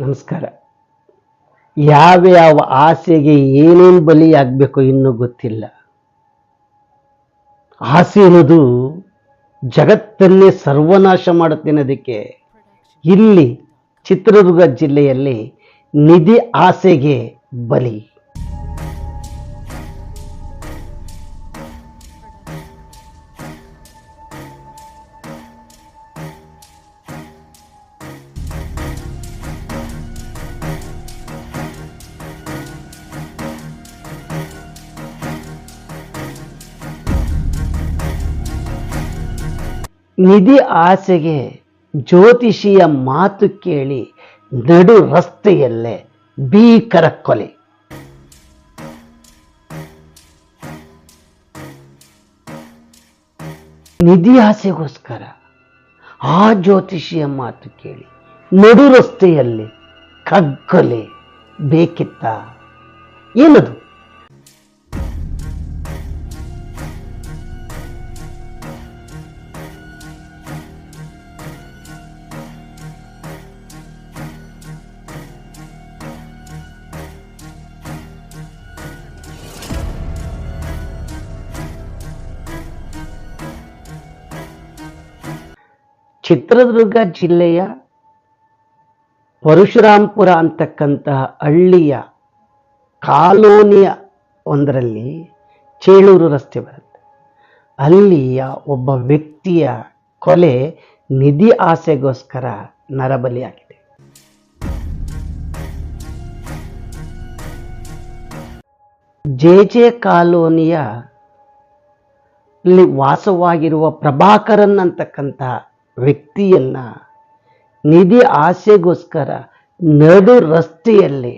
ನಮಸ್ಕಾರ. ಯಾವ್ಯಾವ ಆಸೆಗೆ ಏನೇನು ಬಲಿಯಾಗಬೇಕು ಇನ್ನೂ ಗೊತ್ತಿಲ್ಲ. ಆಸೆ ಅನ್ನೋದು ಜಗತ್ತನ್ನೇ ಸರ್ವನಾಶ ಮಾಡುತ್ತೆ ಅನ್ನೋದಕ್ಕೆ ಇಲ್ಲಿ ಚಿತ್ರದುರ್ಗ ಜಿಲ್ಲೆಯಲ್ಲಿ ನಿಧಿ ಆಸೆಗೆ ಬಲಿ. ನಿಧಿ ಆಸೆಗೆ ಜ್ಯೋತಿಷಿಯ ಮಾತು ಕೇಳಿ ನಡು ರಸ್ತೆಯಲ್ಲೇ ಭೀಕರ ಕೊಲೆ. ನಿಧಿ ಆಸೆಗೋಸ್ಕರ ಆ ಜ್ಯೋತಿಷಿಯ ಮಾತು ಕೇಳಿ ನಡು ರಸ್ತೆಯಲ್ಲಿ ಕಗ್ಗೊಲೆ ಬೇಕಿತ್ತ? ಏನದು? ಚಿತ್ರದುರ್ಗ ಜಿಲ್ಲೆಯ ಪರಶುರಾಂಪುರ ಅಂತಕ್ಕಂತಹ ಹಳ್ಳಿಯ ಕಾಲೋನಿಯ ಒಂದರಲ್ಲಿ ಚೇಳೂರು ರಸ್ತೆ ಬರುತ್ತೆ. ಅಲ್ಲಿಯ ಒಬ್ಬ ವ್ಯಕ್ತಿಯ ಕೊಲೆ ನಿಧಿ ಆಸೆಗೋಸ್ಕರ ನರಬಲಿಯಾಗಿದೆ. ಜೆ ಜೆ ಕಾಲೋನಿಯಲ್ಲಿ ವಾಸವಾಗಿರುವ ಪ್ರಭಾಕರನ್ ಅಂತಕ್ಕಂತಹ ವ್ಯಕ್ತಿಯನ್ನ ನಿಧಿ ಆಸೆಗೋಸ್ಕರ ನಡು ರಸ್ತೆಯಲ್ಲಿ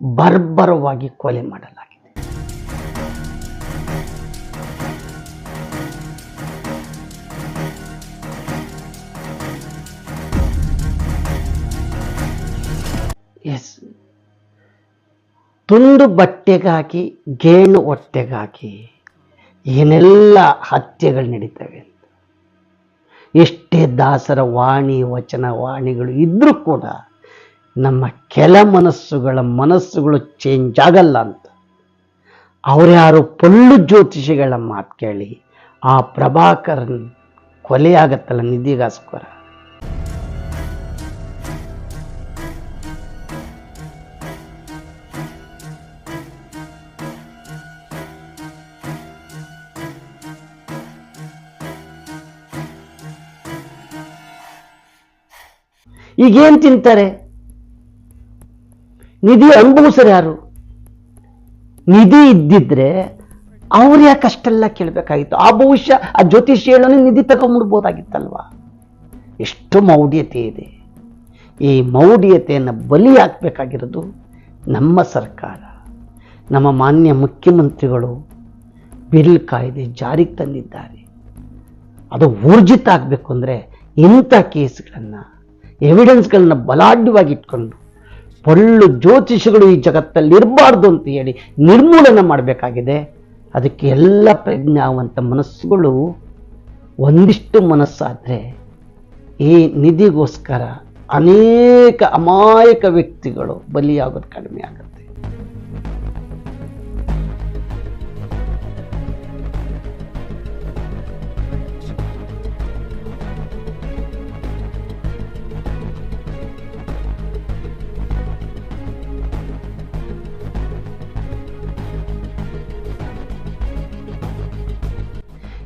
ಬರ್ಬರವಾಗಿ ಕೊಲೆ ಮಾಡಲಾಗಿದೆ. ಎಸ್ ತುಂಡು ಬಟ್ಟೆಗಾಗಿ, ಗೇಣು ಹೊಟ್ಟೆಗಾಗಿ ಏನೆಲ್ಲ ಹತ್ಯೆಗಳು ನಡೀತವೆ ಎಷ್ಟೇ ದಾಸರ ವಾಣಿ, ವಚನ ವಾಣಿಗಳು ಇದ್ದರೂ ಕೂಡ ನಮ್ಮ ಕೆಲ ಮನಸ್ಸುಗಳ ಮನಸ್ಸುಗಳು ಚೇಂಜ್ ಆಗಲ್ಲ ಅಂತ. ಅವರ್ಯಾರು ಪೊಳ್ಳು ಜ್ಯೋತಿಷಿಗಳ ಮಾತು ಕೇಳಿ, ಆ ಪ್ರಭಾಕರನ್ ಕೊಲೆಯಾಗತ್ತಲ್ಲ ನಿಧಿಗೋಸ್ಕರ ಈಗೇನ್ ತಿಂತಾರೆ? ನಿಧಿ ಅನುಭವಿಸರು ಯಾರು? ನಿಧಿ ಇದ್ದಿದ್ರೆ ಅವ್ರು ಯಾಕೆ ಅಷ್ಟೆಲ್ಲ ಕೇಳಬೇಕಾಗಿತ್ತು? ಆ ಭವಿಷ್ಯ, ಆ ಜ್ಯೋತಿಷ್ ಹೇಳೋನು ನಿಧಿ ತಗೊಂಡ್ಬಿಡ್ಬೋದಾಗಿತ್ತಲ್ವಾ? ಎಷ್ಟು ಮೌಢ್ಯತೆ ಇದೆ. ಈ ಮೌಢ್ಯತೆಯನ್ನು ಬಲಿ ಹಾಕಬೇಕಾಗಿರೋದು ನಮ್ಮ ಸರ್ಕಾರ. ನಮ್ಮ ಮಾನ್ಯ ಮುಖ್ಯಮಂತ್ರಿಗಳು ಬಿಲ್ ಕಾಯ್ದೆ ಜಾರಿಗೆ ತಂದಿದ್ದಾರೆ. ಅದು ಊರ್ಜಿತ ಆಗಬೇಕು ಅಂದರೆ ಇಂಥ ಕೇಸ್ಗಳನ್ನು ಎವಿಡೆನ್ಸ್ಗಳನ್ನ ಬಲಾಢ್ಯವಾಗಿ ಇಟ್ಕೊಂಡು ಪೊಳ್ಳು ಜ್ಯೋತಿಷಿಗಳು ಈ ಜಗತ್ತಲ್ಲಿ ಇರಬಾರ್ದು ಅಂತ ಹೇಳಿ ನಿರ್ಮೂಲನೆ ಮಾಡಬೇಕಾಗಿದೆ. ಅದಕ್ಕೆ ಎಲ್ಲ ಪ್ರಜ್ಞಾವಂತ ಮನಸ್ಸುಗಳು ಒಂದಿಷ್ಟು ಮನಸ್ಸಾದರೆ ಈ ನಿಧಿಗೋಸ್ಕರ ಅನೇಕ ಅಮಾಯಕ ವ್ಯಕ್ತಿಗಳು ಬಲಿಯಾಗೋದು ಕಡಿಮೆ ಆಗುತ್ತೆ.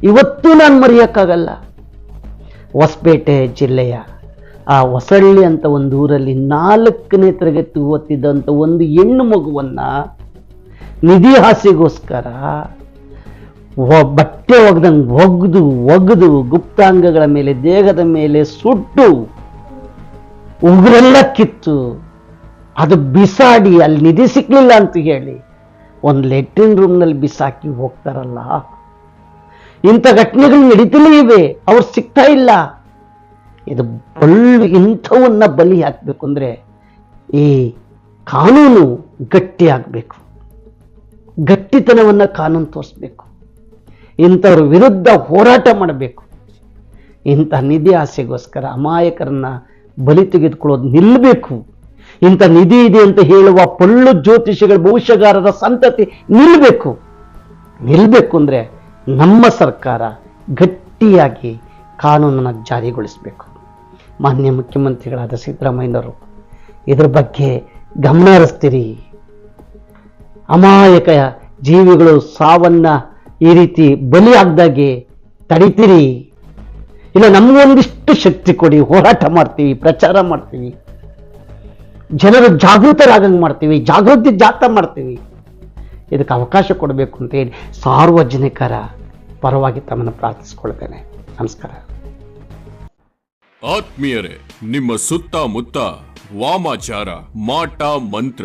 ಇವತ್ತು ನಾನು ಮರೆಯೋಕ್ಕಾಗಲ್ಲ. ಹೊಸಪೇಟೆ ಜಿಲ್ಲೆಯ ಆ ಹೊಸಳ್ಳಿ ಅಂತ ಒಂದು ಊರಲ್ಲಿ ನಾಲ್ಕನೇ ತರಗತಿ ಓದ್ತಿದ್ದಂಥ ಒಂದು ಹೆಣ್ಣು ಮಗುವನ್ನು ನಿಧಿ ಹಾಸಿಗೋಸ್ಕರ ಬಟ್ಟೆ ಒಗ್ದಂಗೆ ಒಗ್ದು ಒಗ್ದು ಗುಪ್ತಾಂಗಗಳ ಮೇಲೆ, ದೇಹದ ಮೇಲೆ ಸುಟ್ಟು ಉಗುರೆಲ್ಲ ಕಿತ್ತು. ಅದು ಬಿಸಾಡಿ, ಅಲ್ಲಿ ನಿಧಿ ಸಿಕ್ಕಲಿಲ್ಲ ಅಂತ ಹೇಳಿ. ಒಂದು ಲೆಟ್ರಿನ್ ರೂಮ್ನಲ್ಲಿ ಬಿಸಾಕಿ ಹೋಗ್ತಾರಲ್ಲ. ಇಂಥ ಘಟನೆಗಳು ನಡೀತಲೇ ಇವೆ. ಅವ್ರು ಸಿಗ್ತಾ ಇಲ್ಲ. ಇದು ಬಳ್ಳು ಇಂಥವನ್ನ ಬಲಿ ಹಾಕಬೇಕು ಅಂದರೆ ಈ ಕಾನೂನು ಗಟ್ಟಿ ಆಗಬೇಕು. ಗಟ್ಟಿತನವನ್ನು ಕಾನೂನು ತೋರಿಸ್ಬೇಕು. ಇಂಥವ್ರ ವಿರುದ್ಧ ಹೋರಾಟ ಮಾಡಬೇಕು. ಇಂಥ ನಿಧಿ ಆಸೆಗೋಸ್ಕರ ಅಮಾಯಕರನ್ನ ಬಲಿ ತೆಗೆದುಕೊಳ್ಳೋದು ನಿಲ್ಲಬೇಕು ಇಂಥ ನಿಧಿ ಇದೆ ಅಂತ ಹೇಳುವ ಪೊಳ್ಳು ಜ್ಯೋತಿಷಿಗಳ ಭವಿಷ್ಯಗಾರರ ಸಂತತಿ ನಿಲ್ಲಬೇಕು ನಿಲ್ಲಬೇಕು ಅಂದರೆ ನಮ್ಮ ಸರ್ಕಾರ ಗಟ್ಟಿಯಾಗಿ ಕಾನೂನನ್ನು ಜಾರಿಗೊಳಿಸಬೇಕು. ಮಾನ್ಯ ಮುಖ್ಯಮಂತ್ರಿಗಳಾದ ಸಿದ್ದರಾಮಯ್ಯನವರು, ಇದ್ರ ಬಗ್ಗೆ ಗಮನ ಹರಿಸ್ತೀರಿ. ಅಮಾಯಕ ಜೀವಿಗಳು ಸಾವನ್ನ ಈ ರೀತಿ ಬಲಿಯಾಗ್ದಾಗೆ ತಡಿತೀರಿ. ಇಲ್ಲ, ನಮಗೊಂದಿಷ್ಟು ಶಕ್ತಿ ಕೊಡಿ, ಹೋರಾಟ ಮಾಡ್ತೀವಿ, ಪ್ರಚಾರ ಮಾಡ್ತೀವಿ. ಜನರು ಜಾಗೃತರಾಗಂಗೆ ಮಾಡ್ತೀವಿ, ಜಾಗೃತಿ ಜಾಥಾ ಮಾಡ್ತೀವಿ. ಇದಕ್ಕೆ ಅವಕಾಶ ಕೊಡಬೇಕು ಅಂತ ಹೇಳಿ ಸಾರ್ವಜನಿಕರ ಪರವಾಗಿ ತಮ್ಮನ್ನು ಪ್ರಾರ್ಥಿಸ್ಕೊಳ್ತೇನೆ. ನಮಸ್ಕಾರ. ಆತ್ಮೀಯರೇ, ನಿಮ್ಮ ಸುತ್ತಮುತ್ತ ವಾಮಾಚಾರ, ಮಾಟ, ಮಂತ್ರ